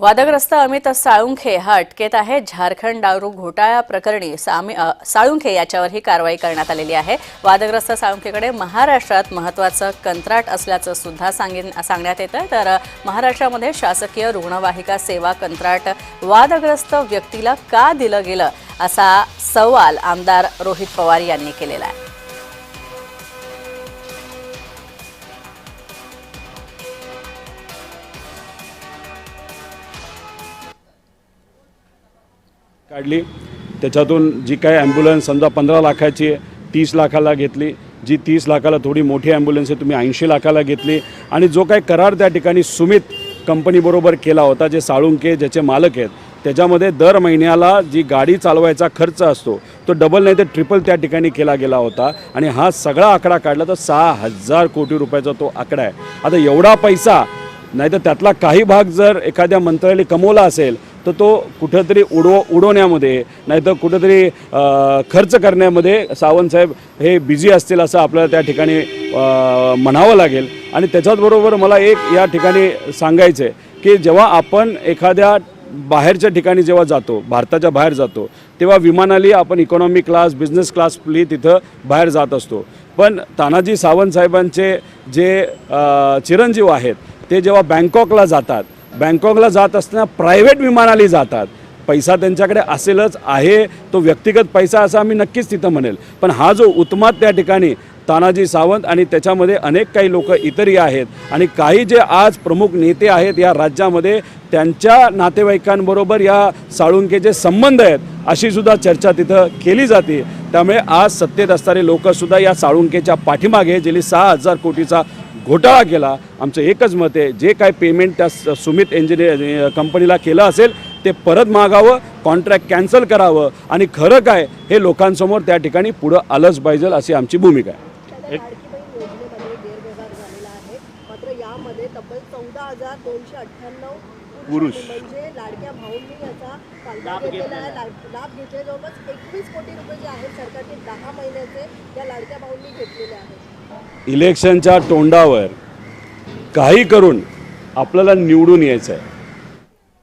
वादग्रस्त अमित साळुंखे हा अटकेत आहे. झारखंड दारू घोटाळा प्रकरणी साळुंखे याच्यावर ही कारवाई करण्यात आलेली आहे. वादग्रस्त साळुंखेकडे महाराष्ट्रात महत्त्वाचं कंत्राट असल्याचं सुद्धा सांगिन सांगण्यात येतं तर महाराष्ट्रामध्ये शासकीय रुग्णवाहिका सेवा कंत्राट वादग्रस्त व्यक्तीला का दिलं गेलं असा सवाल आमदार रोहित पवार यांनी केलेला आहे. काढली. त्याच्यातून जी काय ॲम्ब्युलन्स समजा पंधरा लाखाची आहे, तीस लाखाला घेतली. जी तीस लाखाला थोडी मोठी ॲम्ब्युलन्स आहे तुम्ही ऐंशी लाखाला घेतली. आणि जो काही करार त्या ठिकाणी सुमित कंपनीबरोबर केला होता जे साळुंके ज्याचे मालक आहेत त्याच्यामध्ये दर महिन्याला जी गाडी चालवायचा खर्च असतो तो डबल नाही तर ट्रिपल त्या ठिकाणी केला गेला होता. आणि हा सगळा आकडा काढला तर सहा हजार कोटी रुपयाचा तो आकडा आहे. आता एवढा पैसा नाही तर त्यातला काही भाग जर एखाद्या मंत्र्याने कमवला असेल तर तो कुठंतरी उडव उडवण्यामध्ये नाहीतर कुठंतरी खर्च करण्यामध्ये सावंतसाहेब हे बिझी असतील असं आपल्याला त्या ठिकाणी म्हणावं लागेल. आणि त्याच्याचबरोबर मला एक या ठिकाणी सांगायचं आहे की जेव्हा आपण एखाद्या बाहेरच्या ठिकाणी जेव्हा जातो भारताच्या बाहेर जातो तेव्हा विमानाली आपण इकॉनॉमी क्लास बिझनेस क्लासली तिथं बाहेर जात असतो. पण तानाजी सावंत साहेबांचे जे चिरंजीव आहेत ते जेव्हा बँकॉकला जातात बँकॉकला जात असताना प्रायव्हेट विमानाली जातात. पैसा त्यांच्याकडे असेलच आहे तो व्यक्तिगत पैसा असा आम्ही नक्कीच तिथं म्हणेल. पण हा जो उत्मात त्या ठिकाणी तानाजी सावंत आणि त्याच्यामध्ये अनेक काही लोक इतरही आहेत आणि काही जे आज प्रमुख नेते आहेत या राज्यामध्ये त्यांच्या नातेवाईकांबरोबर या साळुंकेचे संबंध आहेत अशी सुद्धा चर्चा तिथं केली जाते. त्यामुळे आज सत्तेत असणारे लोकसुद्धा या साळुंकेच्या पाठीमागे गेली सहा हजार कोटीचा घोटाळा केला. आमचं एकच मत आहे जे काय पेमेंट त्या सुमित इंजिनियर कंपनीला केलं असेल ते परत मागावं कॉन्ट्रॅक्ट कॅन्सल करावं आणि खरं काय हे लोकांसमोर त्या ठिकाणी पुढं आलंच पाहिजे अशी आमची भूमिका आहे. पुरुष. म्हणजे लाडक्या इलेक्शनच्या तोंडावर काही करून आपल्याला निवडून यायचं आहे